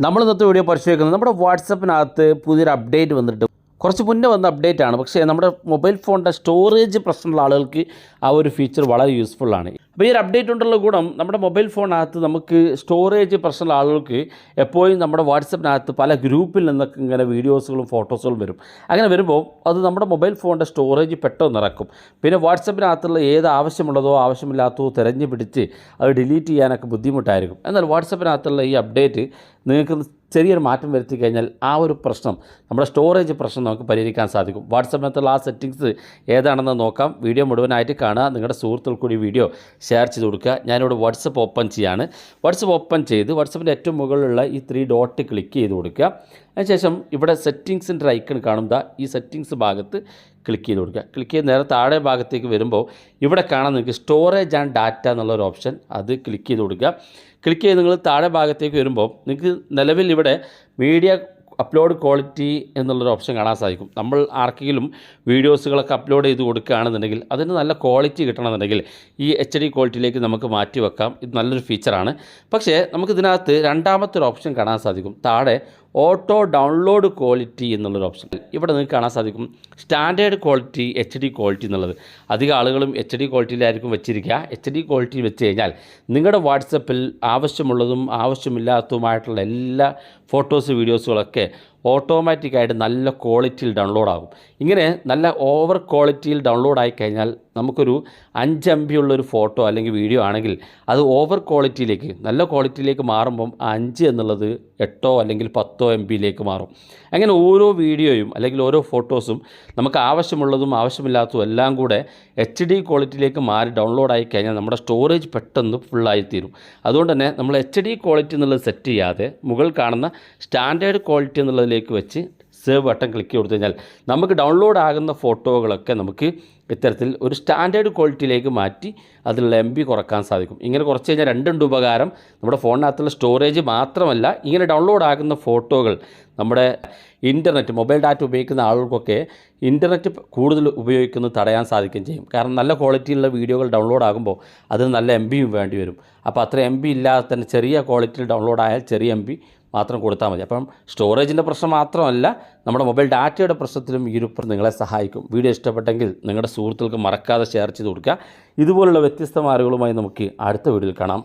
നമ്മൾ ഇന്നത്തെ വീഡിയോ പരിശോധിക്കുന്നത് നമ്മുടെ വാട്സപ്പിനകത്ത് പുതിയൊരു അപ്ഡേറ്റ് വന്നിട്ട് കുറച്ച് മുന്നേ വന്ന അപ്ഡേറ്റ് ആണ്. പക്ഷേ നമ്മുടെ മൊബൈൽ ഫോണിന്റെ സ്റ്റോറേജ് പ്രശ്നമുള്ള ആളുകൾക്ക് ആ ഒരു ഫീച്ചർ വളരെ യൂസ്ഫുൾ ആണ്. അപ്പോൾ ഈ ഒരു അപ്ഡേറ്റ് കൊണ്ടുള്ള ഗുണം നമ്മുടെ മൊബൈൽ ഫോണിനകത്ത് നമുക്ക് സ്റ്റോറേജ് പ്രശ്നമുള്ള ആളുകൾക്ക് എപ്പോഴും നമ്മുടെ വാട്സപ്പിനകത്ത് പല ഗ്രൂപ്പിൽ നിന്നൊക്കെ ഇങ്ങനെ വീഡിയോസുകളും ഫോട്ടോസുകളും വരും. അങ്ങനെ വരുമ്പോൾ അത് നമ്മുടെ മൊബൈൽ ഫോണിന്റെ സ്റ്റോറേജ് പെട്ടെന്ന് നിറക്കും. പിന്നെ വാട്സപ്പിനകത്തുള്ള ഏത് ആവശ്യമുള്ളതോ ആവശ്യമില്ലാത്തതോ തിരഞ്ഞു പിടിച്ച് അത് ഡിലീറ്റ് ചെയ്യാനൊക്കെ ബുദ്ധിമുട്ടായിരിക്കും. എന്നാൽ വാട്സപ്പിനകത്തുള്ള ഈ അപ്ഡേറ്റ് നിങ്ങൾക്ക് ചെറിയൊരു മാറ്റം വരുത്തി കഴിഞ്ഞാൽ ആ ഒരു പ്രശ്നം നമ്മുടെ സ്റ്റോറേജ് പ്രശ്നം നമുക്ക് പരിഹരിക്കാൻ സാധിക്കും. വാട്സപ്പിനകത്തുള്ള ആ സെറ്റിങ്സ് ഏതാണെന്ന് നോക്കാം. വീഡിയോ മുഴുവനായിട്ട് കാണുക. നിങ്ങളുടെ സുഹൃത്തുക്കൾ കൂടി വീഡിയോ ഷെയർ ചെയ്ത് കൊടുക്കുക. ഞാനിവിടെ വാട്സപ്പ് ഓപ്പൺ ചെയ്യാണ്. വാട്സപ്പ് ഓപ്പൺ ചെയ്ത് വാട്സപ്പിന്റെ ഏറ്റവും മുകളിലുള്ള ഈ ത്രീ ഡോട്ട് ക്ലിക്ക് ചെയ്ത് കൊടുക്കുക. അതിനുശേഷം ഇവിടെ സെറ്റിങ്സിന്റെ ഐക്കൺ കാണുന്ന ഈ സെറ്റിങ്സ് ഭാഗത്ത് ക്ലിക്ക് ചെയ്ത് കൊടുക്കുക. ക്ലിക്ക് ചെയ്ത് നേരെ താഴെ ഭാഗത്തേക്ക് വരുമ്പോൾ ഇവിടെ കാണാൻ നിങ്ങൾക്ക് സ്റ്റോറേജ് ആൻഡ് ഡാറ്റ എന്നുള്ളൊരു ഓപ്ഷൻ അത് ക്ലിക്ക് ചെയ്ത് കൊടുക്കുക. ക്ലിക്ക് ചെയ്ത് നിങ്ങൾ താഴെ ഭാഗത്തേക്ക് വരുമ്പോൾ നിങ്ങൾക്ക് നിലവിൽ ഇവിടെ മീഡിയ അപ്ലോഡ് ക്വാളിറ്റി എന്നുള്ളൊരു ഓപ്ഷൻ കാണാൻ സാധിക്കും. നമ്മൾ ആർക്കെങ്കിലും വീഡിയോസുകളൊക്കെ അപ്ലോഡ് ചെയ്ത് കൊടുക്കുകയാണെന്നുണ്ടെങ്കിൽ അതിന് നല്ല ക്വാളിറ്റി കിട്ടണമെന്നുണ്ടെങ്കിൽ ഈ എച്ച് ഡി ക്വാളിറ്റിയിലേക്ക് നമുക്ക് മാറ്റി വെക്കാം ഇത് നല്ലൊരു ഫീച്ചറാണ് പക്ഷേ നമുക്കിതിനകത്ത് രണ്ടാമത്തെ ഒരു ഓപ്ഷൻ കാണാൻ സാധിക്കും. താഴെ ഓട്ടോ ഡൗൺലോഡ് ക്വാളിറ്റി എന്നുള്ളൊരു ഓപ്ഷൻ. ഇവിടെ നിങ്ങൾക്ക് കാണാൻ സാധിക്കും standard quality H D quality എന്നുള്ളത്. അധികം ആളുകളും എച്ച് ഡി ക്വാളിറ്റിയിലായിരിക്കും വെച്ചിരിക്കുക. എച്ച് ഡി ക്വാളിറ്റി വെച്ച് കഴിഞ്ഞാൽ നിങ്ങളുടെ വാട്സപ്പിൽ ആവശ്യമുള്ളതും ആവശ്യമില്ലാത്തതുമായിട്ടുള്ള എല്ലാ ഫോട്ടോസ് വീഡിയോസുകളൊക്കെ ഓട്ടോമാറ്റിക്കായിട്ട് നല്ല ക്വാളിറ്റിയിൽ ഡൗൺലോഡ് ആകും ഇങ്ങനെ നല്ല ഓവർ ക്വാളിറ്റിയിൽ ഡൗൺലോഡ് ആയി കഴിഞ്ഞാൽ നമുക്കൊരു അഞ്ച് എം ബി ഉള്ളൊരു ഫോട്ടോ അല്ലെങ്കിൽ വീഡിയോ ആണെങ്കിൽ അത് ഓവർ ക്വാളിറ്റിയിലേക്ക് നല്ല ക്വാളിറ്റിയിലേക്ക് മാറുമ്പം അഞ്ച് എന്നുള്ളത് എട്ടോ അല്ലെങ്കിൽ പത്തോ എം ബിയിലേക്ക് മാറും. അങ്ങനെ ഓരോ വീഡിയോയും അല്ലെങ്കിൽ ഓരോ ഫോട്ടോസും നമുക്ക് ആവശ്യമുള്ളതും ആവശ്യമില്ലാത്തതും എല്ലാം കൂടെ എച്ച് ഡി ക്വാളിറ്റിയിലേക്ക് മാറി ഡൗൺലോഡ് ആയി കഴിഞ്ഞാൽ നമ്മുടെ സ്റ്റോറേജ് പെട്ടെന്ന് ഫുള്ളായി തീരും അതുകൊണ്ട് തന്നെ നമ്മൾ എച്ച് ഡി ക്വാളിറ്റി എന്നുള്ളത് സെറ്റ് ചെയ്യാതെ മുകളിൽ കാണുന്ന സ്റ്റാൻഡേർഡ് ക്വാളിറ്റി എന്നുള്ളതിലേക്ക് വെച്ച് സേവ് ബട്ടൺ ക്ലിക്ക് കൊടുത്തു കഴിഞ്ഞാൽ നമുക്ക് ഡൗൺലോഡ് ആകുന്ന ഫോട്ടോകളൊക്കെ നമുക്ക് ഇത്തരത്തിൽ ഒരു സ്റ്റാൻഡേർഡ് ക്വാളിറ്റിയിലേക്ക് മാറ്റി അതിലുള്ള എം ബി കുറയ്ക്കാൻ സാധിക്കും. ഇങ്ങനെ കുറച്ച് കഴിഞ്ഞാൽ രണ്ടുണ്ട് ഉപകാരം. നമ്മുടെ ഫോണിനകത്തുള്ള സ്റ്റോറേജ് മാത്രമല്ല ഇങ്ങനെ ഡൗൺലോഡ് ആകുന്ന ഫോട്ടോകൾ നമ്മുടെ ഇന്റർനെറ്റ് മൊബൈൽ ഡാറ്റ ഉപയോഗിക്കുന്ന ആളുകൾക്കൊക്കെ ഇന്റർനെറ്റ് കൂടുതൽ ഉപയോഗിക്കുന്നത് തടയാൻ സാധിക്കുകയും ചെയ്യും. കാരണം നല്ല ക്വാളിറ്റിയുള്ള വീഡിയോകൾ ഡൗൺലോഡ് ആകുമ്പോൾ അതിന് നല്ല എം ബിയും വേണ്ടി വരും. അപ്പോൾ അത്ര എം ബി ഇല്ലാതെ തന്നെ ചെറിയ ക്വാളിറ്റിയിൽ ഡൗൺലോഡ് ആയാൽ ചെറിയ എം ബി മാത്രം കൊടുത്താൽ മതി. അപ്പം സ്റ്റോറേജിന്റെ പ്രശ്നം മാത്രമല്ല നമ്മുടെ മൊബൈൽ ഡാറ്റയുടെ പ്രശ്നത്തിലും ഈ ഒരു നിങ്ങളെ സഹായിക്കും. വീഡിയോ ഇഷ്ടപ്പെട്ടെങ്കിൽ നിങ്ങളുടെ സുഹൃത്തുക്കൾക്ക് മറക്കാതെ ഷെയർ ചെയ്ത് കൊടുക്കുക. ഇതുപോലുള്ള വ്യത്യസ്ത മാർഗങ്ങളുമായി നമുക്ക് അടുത്ത വീഡിയോയിൽ കാണാം.